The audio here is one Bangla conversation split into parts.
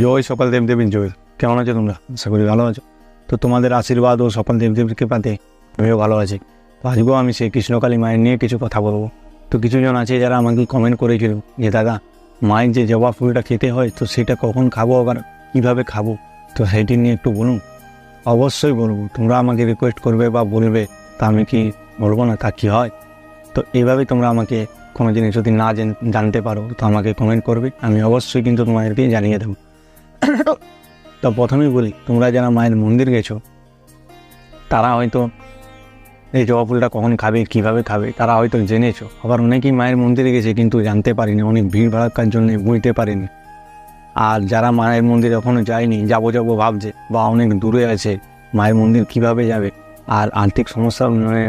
জয় সকাল দেবদেবীর জয়। কেমন আছো তোমরা? আশা করি ভালো আছো। তো তোমাদের আশীর্বাদ ও সকাল দেবদেবীর কৃপাতে আমিও ভালো আছি। তো আজকেও আমি সেই কৃষ্ণকালী মায়ের নিয়ে কিছু কথা বলব। তো কিছুজন আছে যারা আমাকে কমেন্ট করেছিল যে, দাদা, মায়ের যে জবা ফুলটা খেতে হয়, তো সেটা কখন খাব আবার কীভাবে খাব? তো সেটি নিয়ে একটু বলুন। অবশ্যই বলব। তোমরা আমাকে রিকোয়েস্ট করবে বা বলবে, তা আমি কি বলব না? তা কী হয়? তো এইভাবেই তোমরা আমাকে কোনো জিনিস যদি না জেন- জানতে পারো, তো আমাকে কমেন্ট করবে। আমি অবশ্যই কিন্তু তোমাদেরকে জানিয়ে দেবো। তো প্রথমেই বলি, তোমরা যারা মায়ের মন্দির গেছো, তারা হয়তো এই জবা ফুলটা কখন খাবে, কীভাবে খাবে, তারা হয়তো জেনেছো। আবার অনেকেই মায়ের মন্দিরে গেছে কিন্তু জানতে পারিনি, অনেক ভিড় ভাড়াকার জন্য বুঝতে পারিনি। আর যারা মায়ের মন্দির এখনও যায়নি, যাব যাব ভাবছে, বা অনেক দূরে আছে, মায়ের মন্দির কীভাবে যাবে? আর আর্থিক সমস্যা মানে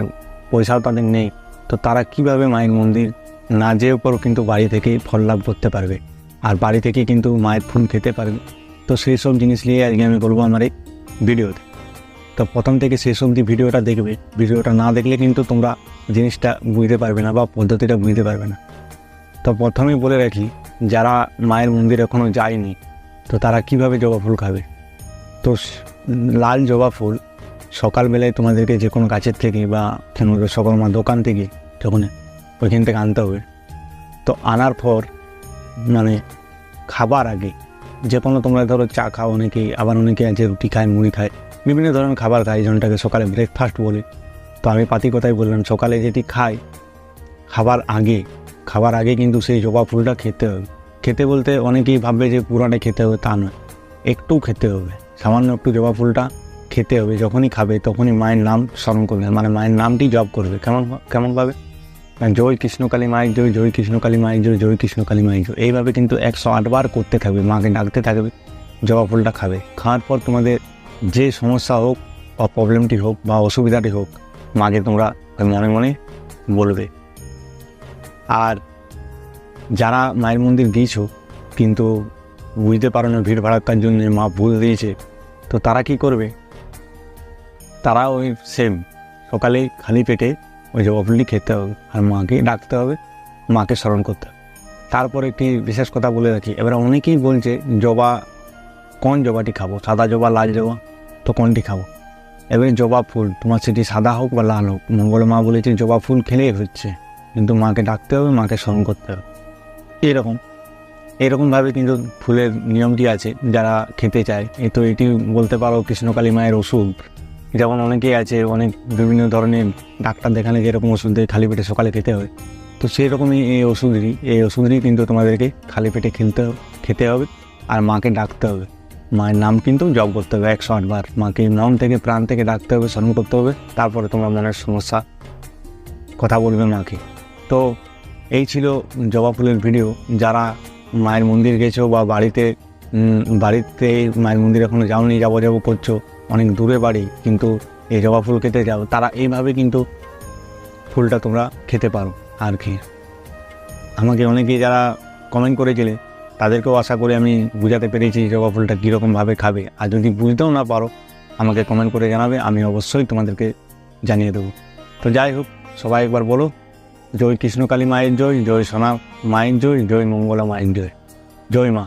পয়সাও তাদের নেই। তো তারা কীভাবে মায়ের মন্দির না যেও পরও কিন্তু বাড়ি থেকেই ফল লাভ করতে পারবে? আর বাড়ি থেকে কিন্তু মায়ের ফুল খেতে পারবে। তো সেই সব জিনিস নিয়ে আজকে আমি বলব আমার এই ভিডিওতে। তো প্রথম থেকে শেষ অবধি ভিডিওটা দেখবে। ভিডিওটা না দেখলে কিন্তু তোমরা জিনিসটা বুঝতে পারবে না বা পদ্ধতিটা বুঝতে পারবে না। তো প্রথমেই বলে রাখি, যারা মায়ের মন্দির এখনও যায়নি, তো তারা কীভাবে জবা ফুল খাবে? তো লাল জবা ফুল সকালবেলায় তোমাদেরকে যে কোনো গাছের থেকে বা সকল মা দোকান থেকে যখন ওইখান থেকে আনতে হবে, তো আনার পর মানে খাবার আগে যে কোনো তোমরা ধরো চা খাও অনেকেই আবার অনেকে আছে রুটি খায়, মুড়ি খায়, বিভিন্ন ধরনের খাবার খায় যেটাকে সকালে ব্রেকফাস্ট বলে। তো আমি পাতি কথাই বললাম, সকালে যেটি খাই, খাবার আগে খাবার আগে কিন্তু সেই জবা ফুলটা খেতে হবে। খেতে বলতে অনেকেই ভাববে যে পুরাটা খেতে হবে, তা নয়। একটু খেতে হবে, সামান্য একটু জবা ফুলটা খেতে হবে, যখনই খাবে তখনই মায়ের নাম স্মরণ করবে মানে মায়ের নামটি জব করবে, কেমন, কেমনভাবে? জয় কৃষ্ণকালী মায়ের জয় জয় কৃষ্ণকালী মায়ের জয় জয় কৃষ্ণকালী মায়ের জয়। এইভাবে কিন্তু একশো আটবার করতে থাকবে, মাকে ডাকতে থাকবে, জবা ফুলটা খাবে। খাওয়ার পর তোমাদের যে সমস্যা হোক বা প্রবলেমটি হোক বা অসুবিধাটি হোক, মাকে তোমরা মনে মনে বলবে। আর যারা মায়ের মন্দির গিয়েছো, কিন্তু বুঝতে পারো না ভিড় ভাড়াক্কার জন্য মা ভুল দিয়েছে, তো তারা কি করবে? তারা ওই সেম সকালে খালি পেটে ওই জবা ফুলটি খেতে হবে আর মাকে ডাকতে হবে, মাকে স্মরণ করতে হবে। তারপর একটি বিশেষ কথা বলে রাখি, এবার অনেকেই বলছে, জবা, কোন জবাটি খাব? সাদা জবা, লাল জবা? তো কোনটি খাব? এবারে জবা ফুল, তোমার সেটি সাদা হোক বা লাল হোক, মঙ্গল মা বলেছে জবা ফুল খেলেই হচ্ছে, কিন্তু মাকে ডাকতে হবে, মাকে স্মরণ করতে হবে। এরকম, এরকমভাবে কিন্তু ফুলের নিয়মটি আছে, যারা খেতে চায়। এ তো এটি বলতে পারো কৃষ্ণকালী মায়ের ওষুধ যেমন অনেকেই আছে, অনেক বিভিন্ন ধরনের ডাক্তার দেখালে যেরকম ওষুধ দেয়, খালি পেটে সকালে খেতে হয়। তো সেই রকমই এই ওষুধটি এই ওষুধটি কিন্তু তোমাদেরকে খালি পেটে খেলতে খেতে হবে আর মাকে ডাকতে হবে। মায়ের নাম কিন্তু জব করতে হবে একশো আটবার মাকে নাম থেকে, প্রাণ থেকে ডাকতে হবে, স্মরণ করতে হবে, তারপরে তোমার মনের সমস্যা, কথা বলবে মাকে। তো এই ছিল জবা ফুলের ভিডিও যারা মায়ের মন্দির গেছো বা বাড়িতে বাড়িতে মায়ের মন্দির এখনও যাওনি, যাব যাব করছ অনেক দূরে বাড়ি, কিন্তু এই জবা ফুল খেতে যাও। তারা এইভাবে কিন্তু ফুলটা তোমরা খেতে পারো আর কি আমাকে অনেকে যারা কমেন্ট করেছিলে, তাদেরকেও আশা করে আমি বুঝাতে পেরেছি জবা ফুলটা কীরকমভাবে খাবে। আর যদি বুঝতেও না পারো, আমাকে কমেন্ট করে জানাবে, আমি অবশ্যই তোমাদেরকে জানিয়ে দেবো। তো যাই হোক, সবাই একবার বলো, জয় কৃষ্ণকালী মায়ের জয় জয় সোনা মায়ের জয় জয় মঙ্গলা মায়ের জয়। জয় মা।